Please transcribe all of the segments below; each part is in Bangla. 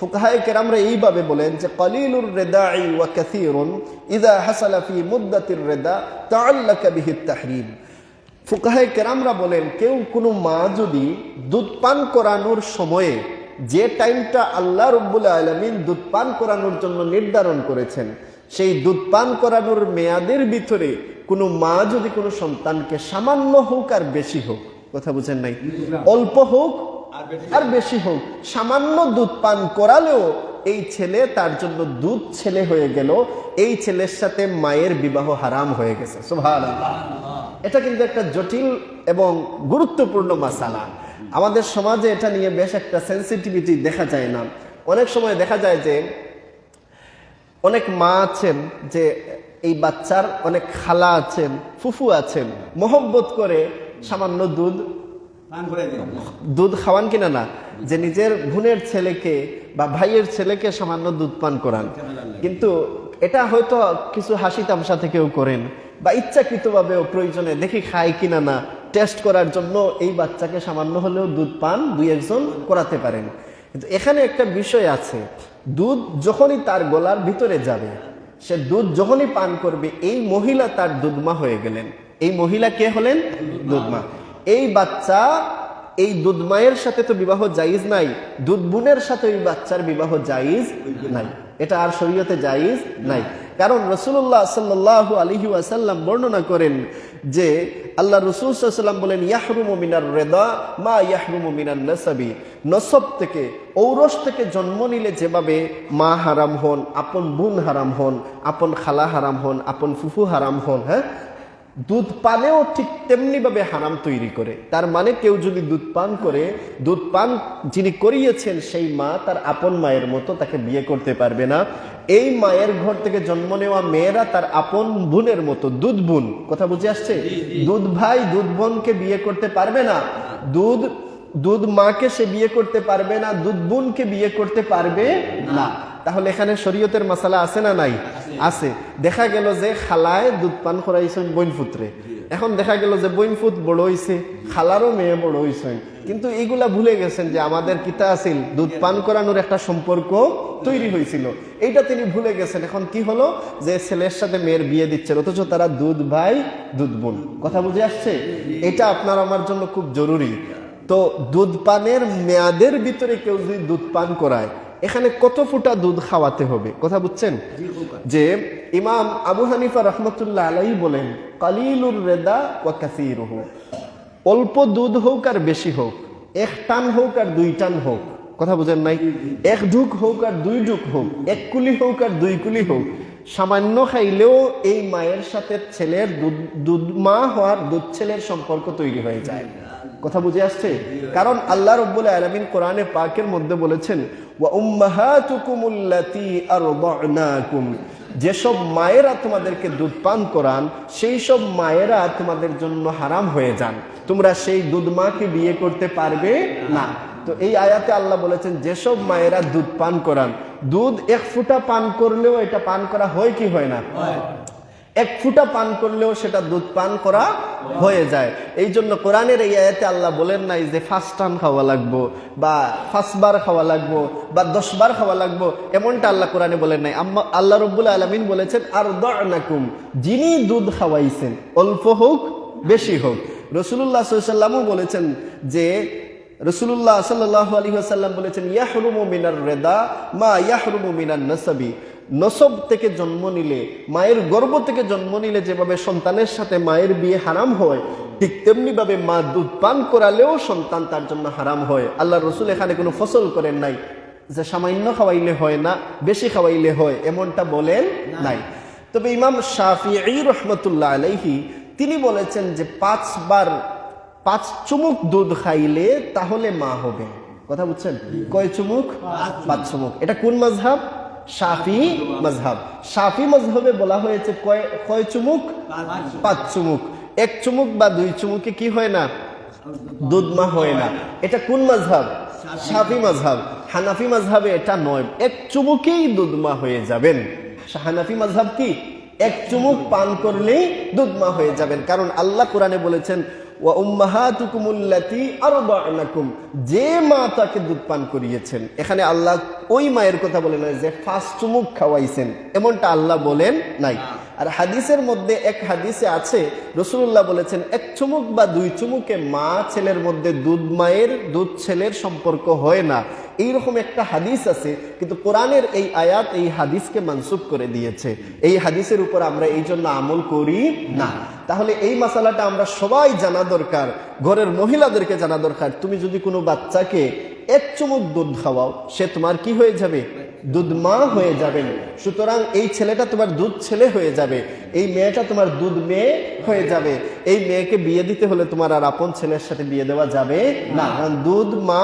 ফুকাহায়ে কেরামরা এইভাবে বলেন যে কলিলুর রেদাই ওয়া কাসীরুন ইযা হাসালা ফি মুদ্দাতির রেদা তাআল্লাকা বিহি তাহরিম। ফুকাহায়ে কেরামরা বলেন কেউ কোনো মা যদি দুধ পান করানোর সময়ে যে টাইমটা আল্লাহ রব্বুল আলমিন দুধ পান করানোর জন্য নির্ধারণ করেছেন সেই দুধ পান করানোর মেয়াদের ভিতরে কোনো মা যদি কোনো সন্তানকে সামান্য হোক আর বেশি হোক কথা বুঝেন নাই? অল্প হোক আর বেশি হোক। সামান্য দুধ পান করালেও এই ছেলে তার জন্য দুধ ছেলে হয়ে গেল। এই ছেলের সাথে মায়ের বিবাহ হারাম হয়ে গেছে। এটা কিন্তু একটা জটিল এবং গুরুত্বপূর্ণ মাসালা। আমাদের সমাজে এটা নিয়ে বেশ একটা সেন্সিটিভিটি দেখা যায় না। অনেক সময় দেখা যায় যে অনেক মা আছেন যে এই বাচ্চার অনেক খালা আছেন, ফুফু আছেন, মোহব্বত করে সামান্য দুধ দুধ খাওয়ান কিনা না যে নিজের বোনের ছেলেকে বা ভাইয়ের ছেলেকে সামান্য দুধ পান করান। কিন্তু এটা হয়তো কিছু হাসি তামসা থেকেও করেন বা ইচ্ছাকৃতভাবেও প্রয়োজনে দেখি খায় কিনা না টেস্ট করার জন্য এই বাচ্চাকে সামান্য হলেও দুধ পান দুই একজন করাতে পারেন। কিন্তু এখানে একটা বিষয় আছে, দুধ যখনই তার গলার ভিতরে যাবে, সে দুধ যখনই পান করবে, এই মহিলা তার দুধমা হয়ে গেলেন। এই মহিলা কে হলেন? দুধমা। এই বাচ্চা, এই দুধ মায়ের সাথে তো বিবাহ জায়েজ নাই। দুধ বোনের সাথে ওই বাচ্চার বিবাহ জায়েজ নাই। এটা আর শরীয়তে জায়েজ নাই। কারণ রসুল্লাহ সাল্লাহ আলহি ওয়াসাল্লাম বর্ণনা করেন যে, আল্লাহ রসুল সাল্লাম বলেন, ইয়াহরুম মিনার রেদা, মা ইয়াহরুম মিনার নসাবি। নসব থেকে, ঔরস থেকে জন্ম নিলে যেভাবে মা হারাম হন, আপন বোন হারাম হন, আপন খালা হারাম হন, আপন ফুফু হারাম হন হ্যাঁ? দুধ পানেও ঠিক তেমনি ভাবে হারাম তৈরি করে। তার মানে কেউ যদি দুধ পান করে দুধ পান যিনি করিয়েছেন সেই মা তার আপন মায়ের মতো তাকে বিয়ে করতে পারবে না। এই মায়ের ঘর থেকে জন্ম নেওয়া মেয়েরা তার আপন বোনের মতো দুধ বোন। কথা বুঝে আসছে? দুধ ভাই দুধ বোনকে বিয়ে করতে পারবে না। দুধ দুধ মাকে সে বিয়ে করতে পারবে না দুধ বোনকে বিয়ে করতে পারবে না। তাহলে এখানে শরীয়তের মশালা আছে না নাই? আছে। দেখা গেল যে খালায় দুধ পান করাইছেন বইনফুত্রে এখন দেখা গেল যে বইনফুত বড় হইছে খালারও মেয়ে বড় হইছেন কিন্তু এইগুলা ভুলে গেছেন যে আমাদের কিতা আছিল, দুধ পান করানোর একটা সম্পর্ক তৈরি হয়েছিল এইটা তিনি ভুলে গেছেন। এখন কি হলো? যে ছেলের সাথে মেয়ের বিয়ে দিচ্ছেন, অথচ তারা দুধ ভাই, দুধ বোন। কথা বুঝে আসছে? এটা আপনার আমার জন্য খুব জরুরি। তো দুধ পানের মেয়াদের ভিতরে কেউ যদি দুধ পান করায় এখানে কত ফুটা দুধ খাওয়াতে হবে? কথা বুঝছেন? যে ইমাম আবু হানিফা রহমতুল্লাহ আলাই বলেন, কালিলুর রেদা ওয়া কাসিরুহু। অল্প দুধ হোক আর বেশি হোক, এক টান হোক আর দুই টান হোক, কথা বুঝেন নাই? এক ঢুক হোক আর দুই ঢুক হোক, এক কুলি হোক আর দুই কুলি হোক, সামান্য খাইলেও এই মায়ের সাথে ছেলের দুধ দুধ মা হওয়ার দুধ ছেলের সম্পর্ক তৈরি হয়ে যায়। কথা বুঝে আসছে? কারণ আল্লাহ রব্বুল আলমিন কোরআনে পাকের মধ্যে বলেছেন যেসব মায়েরা তোমাদেরকে দুধ পান করান সেই সব মায়েরা তোমাদের জন্য হারাম হয়ে যান। তোমরা সেই দুধ মাকে বিয়ে করতে পারবে না। তো এই আয়াতে আল্লাহ বলেছেন যেসব মায়েরা দুধ পান করান দুধ এক ফুটা পান করলেও এটা পান করা হয় কি হয় না? এক ফুটা পান করলেও সেটা দুধ পান করা হয়ে যায়। এই জন্য কোরআনের এই আয়াতে আল্লাহ বলেন নাই যে ফার্স্ট টান খাওয়া লাগবো, বা ফার্স্টবার খাওয়া লাগবো, বা দশবার খাওয়া লাগবো, এমনটা আল্লাহ কোরআনে বলেন নাই। আল্লাহ রব্বুল আলমিন বলেছেন আর নাকুম যিনি দুধ খাওয়াইছেন, অল্প হোক, বেশি হোক। রসুল্লাহ সাল্লামও বলেছেন যে রসুল্লাহ সাল্লাহ আলী বলেছেন, ইয়াহরুমু মিনার রেদা মা ইয়াহরুমু মিনার নসাবি। নসব থেকে জন্ম নিলে মায়ের গর্ভ থেকে জন্ম নিলে যেভাবে সন্তানের সাথে মায়ের বিয়ে হারাম হয় ঠিক তেমনি ভাবে মা দুধ পান করালেও সন্তান তার জন্য হারাম হয়। আল্লাহ রসুল এখানে কোনো ফসল করেন নাই। যে সামান্য খাওয়াইলে হয় না বেশি খাওয়াইলে হয় এমনটা বলেন নাই। তবে ইমাম শাফি রহমতুল্লাহ আলাইহি তিনি বলেছেন যে পাঁচবার পাঁচ চুমুক দুধ খাইলে তাহলে মা হবে। কথা বুঝছেন? কয় চুমুক? পাঁচ চুমুক। এটা কোন মাঝহাব? সাফি মাঝহাব সাফি মাঝহাবে বলা হয়েছে কয় কয় চুমুক? পাঁচ চুমুক। এক চুমুক বা দুই চুমুকে কি হয় না? দুধ মা হয় না। এটা কোন মাঝহাব সাফি মাঝহাব হানাফি মাঝহাবে এটা নয়। এক চুমুকেই দুধ মা হয়ে যাবেন। হানাফি মাঝহাব কি? এক চুমুক পান করলেই দুধ মা হয়ে যাবেন। কারণ আল্লাহ কোরআনে বলেছেন ওয়া উম্মাহাতুকুমুল্লাতি আরবা'নাকুম যে মা তাকে দুধ পান করিয়েছেন এখানে আল্লাহ ওই মায়ের কথা বলে নাই যে ফার্স্ট চুমুক খাওয়াইছেন এমনটা আল্লাহ বলেন নাই। আর হাদিসের মধ্যে এক হাদিসে আছে রসুল্লাহ বলেছেন এক চুমুক বা দুই চুমুকে মা ছেলের মধ্যে দুধ মায়ের দুধ ছেলের সম্পর্ক হয় না। এইরকম একটা হাদিস আছে কিন্তু কোরআনের এই আয়াত এই হাদিসকে মানসুখ করে দিয়েছে। এই হাদিসের উপর আমরা এই জন্য আমল করি না। তাহলে এই মশালাটা আমরা সবাই জানা দরকার, ঘরের মহিলাদেরকে জানা দরকার। তুমি যদি কোনো বাচ্চাকে এক চুমুক দুধ খাওয়াও, সে তোমার কি হয়ে যাবে? দুধ মা হয়ে যাবেন সুতরাং এই ছেলেটা তোমার দুধ ছেলে হয়ে যাবে। এই মেয়েটা তোমার দুধ মেয়ে হয়ে যাবে। এই মেয়েকে বিয়ে দিতে হলে তোমার আর আপন ছেলের সাথে বিয়ে দেওয়া যাবে না। কারণ দুধ মা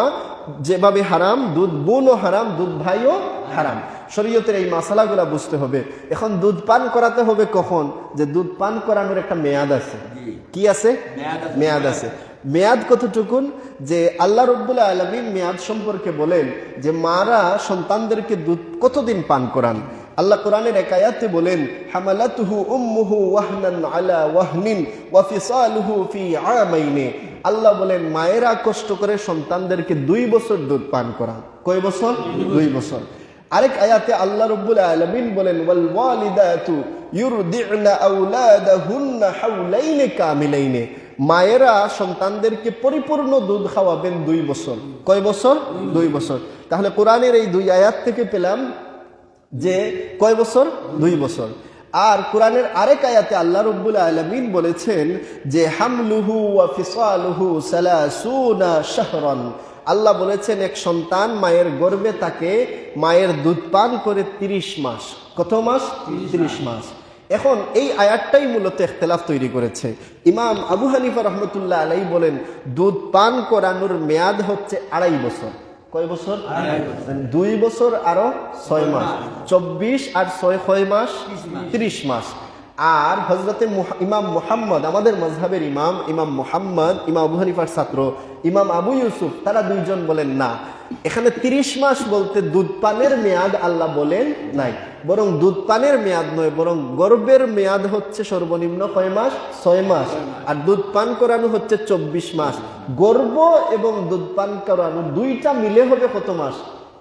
যেভাবে হারাম দুধ বোনও হারাম দুধ ভাইও হারাম। শরীয়তের এই মশালাগুলা বুঝতে হবে। এখন দুধ পান করাতে হবে কখন? যে দুধ পান করানোর একটা মেয়াদ আছে। কি আছে? মেয়াদ আছে। মেয়াদ কতটুকুন? যে আল্লাহ রব্বুল্লাহ আলমিন মেয়াদ সম্পর্কে বলেন যে মারা সন্তানদেরকে দুধ কতদিন পান করান? আল্লাহ কোরআনের একায়াতে বলেন হামালাতুহু উম্মুহু ওয়াহনান আলা ওয়াহনিন ওয়া ফিসালুহু ফি আমাইনে। আল্লাহ বলেন, মায়েরা কষ্ট করে সন্তানদেরকে দুই বছর দুধ পান করা। কয় বছর? দুই বছর। আরেক আয়াতে আল্লাহ রব্বুল আলামিন বলেন মায়েরা সন্তানদেরকে পরিপূর্ণ দুধ খাওয়াবেন দুই বছর। কয় বছর? দুই বছর। তাহলে কোরআনের এই দুই আয়াত থেকে পেলাম যে কয় বছর? দুই বছর। আর কোরআনের আরেক আয়াতে আল্লাহ রব্বুল আলমিন বলেছেন যে হামলুহু ওয়া ফিসালুহু সালাসুনা শাহরান। আল্লাহ বলেছেন এক সন্তান মায়ের গর্বে তাকে মায়ের দুধ পান করে ৩০ মাস। কত মাস? ৩০ মাস। এখন এই আয়াতটাই মূলত ইখতলাফ তৈরি করেছে। ইমাম আবু হানিফা রহমতুল্লাহ আলাই বলেন দুধ পান করানোর মেয়াদ হচ্ছে আড়াই বছর। কয় বছর? দুই বছর আরও ছয় মাস। চব্বিশ আর ছয় ছয় মাস, ত্রিশ মাস। আর হজরতে ইমাম মোহাম্মদ, আমাদের মজহাবের ইমাম ইমাম মোহাম্মদ, ইমাম আবু হানিফার ছাত্র, ইমাম আবু ইউসুফ, তারা দুইজন বলেন, না, এখানে তিরিশ মাস বলতে দুধ পানের মেয়াদ আল্লাহ বলেন নাই। বরং দুধ পানের মেয়াদ নয়, বরং গর্বের মেয়াদ হচ্ছে সর্বনিম্ন কয় মাস? ছয় মাস। আর দুধ পান করানো হচ্ছে চব্বিশ মাস। গর্ব এবং দুধ পান করানো দুইটা মিলে হবে কত মাস?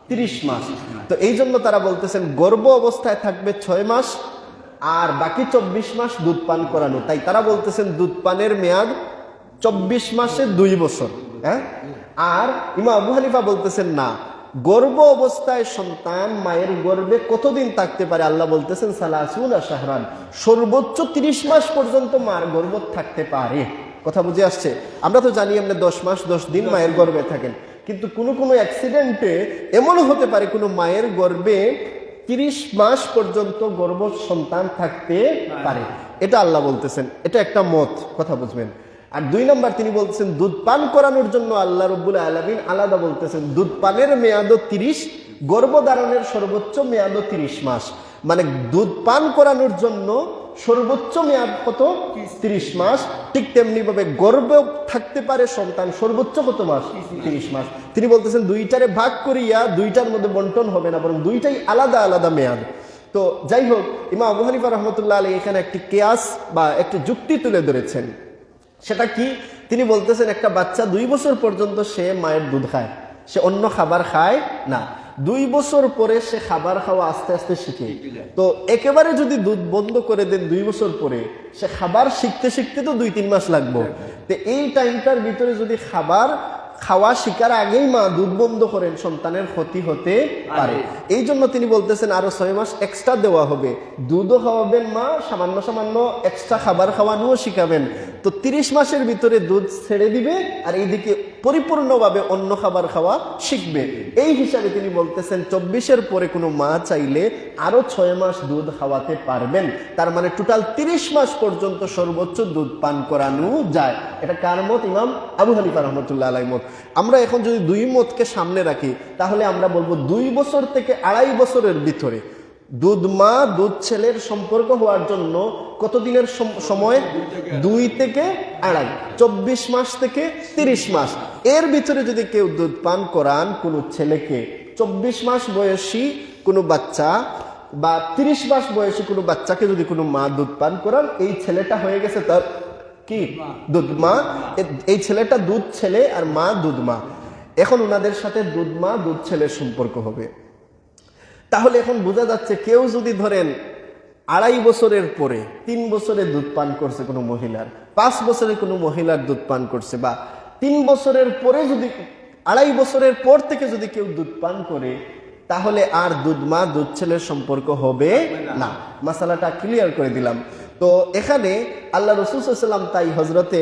তিরিশ মাস। তো এই জন্য তারা বলতেছেন, গর্ব অবস্থায় থাকবে ছয় মাস, আর বাকি চব্বিশ মাস দুধ পান করানো। তাই তারা বলতেছেন, দুধ পানের মেয়াদ চব্বিশ মাসে দুই বছর। হ্যাঁ? আর ইমা আবু হানিফা বলতেছেন, না। গর্ভ অবস্থায় সন্তান মায়ের গর্বে কতদিন থাকতে পারে? আল্লাহ বলতেছেন সালাসুল শাহরান। সর্বোচ্চ তিরিশ মাস পর্যন্ত মার গর্ভ থাকতে পারে। কথা বুঝে আসছে? আমরা তো জানি আমরা দশ মাস, দশ দিন মায়ের গর্বে থাকেন। কিন্তু কোনো কোনো অ্যাক্সিডেন্টে এমন হতে পারে কোনো মায়ের গর্বে তিরিশ মাস পর্যন্ত গর্ভ সন্তান থাকতে পারে। এটা আল্লাহ বলতেছেন। এটা একটা মত। কথা বুঝবেন। আর দুই নম্বর তিনি বলতেছেন, দুধ পান করানোর জন্য আল্লাহ রব্বুল আলমিন আলাদা বলতেছেন, দুধ পানের মেয়াদও তিরিশ, গর্ভধারণের সর্বোচ্চ মেয়াদও তিরিশ মাস। মানে দুধ পান করানোর জন্য সর্বোচ্চ মেয়াদ কত? তিরিশ মাস। ঠিক তেমনি ভাবে গর্ভ থাকতে পারে সন্তান সর্বোচ্চ কত মাস? তিরিশ মাস। তিনি বলতেছেন, দুইটারে ভাগ করিয়া দুইটার মধ্যে বন্টন হবে না, বরং দুইটাই আলাদা আলাদা মেয়াদ। তো যাই হোক ইমা আবু হানিফা রহমতুল্লাহ আলী এখানে একটি কেয়াস বা একটি যুক্তি তুলে ধরেছেন। সেটা কি? তিনি বলতেছেন, একটা বাচ্চা দুই বছর পর্যন্ত সে মায়ের দুধ খায়, সে অন্য খাবার খায় না। দুই বছর পরে সে খাবার খাওয়া আস্তে আস্তে শিখে। তো একেবারে যদি দুধ বন্ধ করে দেন দুই বছর পরে, সে খাবার শিখতে শিখতে তো দুই তিন মাস লাগবে। তো এই টাইমটার ভিতরে যদি খাবার খাওয়া শিকার আগেই মা দুধ বন্ধ করেন সন্তানের ক্ষতি হতে পারে। এই জন্য তিনি বলতেছেন আরও ছয় মাস এক্সট্রা দেওয়া হবে। দুধও খাওয়াবেন মা সামান্য সামান্য এক্সট্রা খাবার খাওয়ানোও শিখাবেন। তো তিরিশ মাসের ভিতরে দুধ ছেড়ে দিবে আর এইদিকে পরিপূর্ণভাবে অন্য খাবার খাওয়া শিখবে। এই হিসাবে তিনি বলতেছেন, চব্বিশের পরে কোনো মা চাইলে আরও ছয় মাস দুধ খাওয়াতে পারবেন। তার মানে টোটাল তিরিশ মাস পর্যন্ত সর্বোচ্চ দুধ পান করানো যায়। এটা কার মত? ইমাম আবু হানিফা রহমতুল্লাহ আলাই মত। আমরা এখন যদি দুই মতকে সামনে রাখি, তাহলে আমরা বলব দুই বছর থেকে আড়াই বছরের ভিতরে দুধ মা, দুধ ছেলের সম্পর্ক হওয়ার জন্য কতদিনের সময়? দুই থেকে আড়াই, চব্বিশ মাস থেকে তিরিশ মাস। এর ভিতরে যদি কেউ দুধ পান করান, কোনো ছেলেকে, চব্বিশ মাস বয়সী কোনো বাচ্চা বা তিরিশ মাস বয়সী কোনো বাচ্চাকে যদি কোনো মা দুধ পান করান, এই ছেলেটা হয়ে গেছে তার কি? দুধ মা। এই ছেলেটা দুধ ছেলে আর মা দুধ মা। এখন ওনাদের সাথে দুধ মা, দুধ ছেলের সম্পর্ক হবে। তাহলে এখন বোঝা যাচ্ছে কেউ যদি ধরেন আড়াই বছরের পরে তিন বছরে দুধ পান করছে কোনো মহিলার, পাঁচ বছরে কোনো মহিলার দুধ পান করছে বা তিন বছরের পরে যদি, আড়াই বছরের পর থেকে যদি কেউ দুধ পান করে, তাহলে আর দুধ মা, দুধ ছেলের সম্পর্ক হবে না। মাসালাটা ক্লিয়ার করে দিলাম। তো এখানে আল্লাহ রসুলাম তাই হজরতে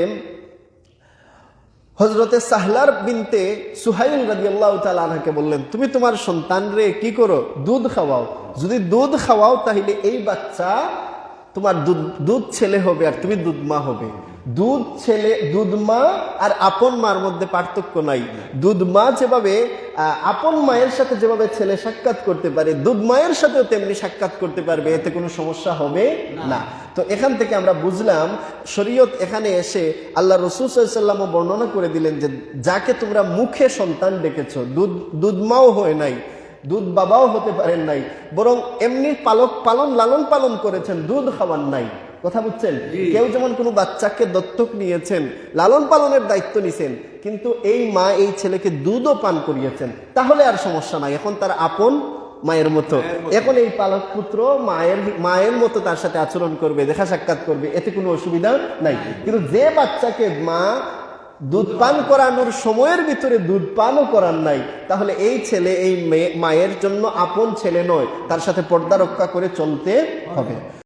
হজরতে সাহলার বিনতে সুহাইল রাজি আল্লাহ তালাকে বললেন, তুমি তোমার সন্তান রে, কি করো? দুধ খাওয়াও। যদি দুধ খাওয়াও তাহলে এই বাচ্চা তোমার দুধ দুধ ছেলে হবে আর তুমি দুধ মা হবে। দুধ ছেলে দুধ মা আর আপন মার মধ্যে পার্থক্য নাই। দুধ মা যেভাবে আপন মায়ের সাথে যেভাবে ছেলে সাক্ষাৎ করতে পারে দুধ মায়ের সাথেও তেমনি সাক্ষাৎ করতে পারবে এতে কোনো সমস্যা হবে না। তো এখান থেকে আমরা বুঝলাম শরীয়ত এখানে এসে আল্লাহ রসুল সাল্লামও বর্ণনা করে দিলেন যে যাকে তোমরা মুখে সন্তান ডেকেছ দুধ দুধ মাও হয় নাই দুধ বাবাও হতে পারেন নাই বরং এমনি পালক পালন লালন পালন করেছেন দুধ খাওয়ান নাই। কথা বুঝছেন? কেউ যেমন কোনো বাচ্চাকে দত্তক নিয়েছেন লালন পালনের দায়িত্ব নিছেন কিন্তু এই মা এই ছেলেকে দুধও পান করিয়েছেন তাহলে আর সমস্যা নাই। এখন তার আপন মায়ের মতো। এখন এই পালক পুত্র মায়ের মায়ের মতো তার সাথে আচরণ করবে দেখা সাক্ষাৎ করবে এতে কোনো অসুবিধা নাই। কিন্তু যে বাচ্চাকে মা দুধ পান করানোর সময়ের ভিতরে দুধ পানও করার নাই তাহলে এই ছেলে এই মেয়ে- মায়ের জন্য আপন ছেলে নয় তার সাথে পর্দা রক্ষা করে চলতে হবে।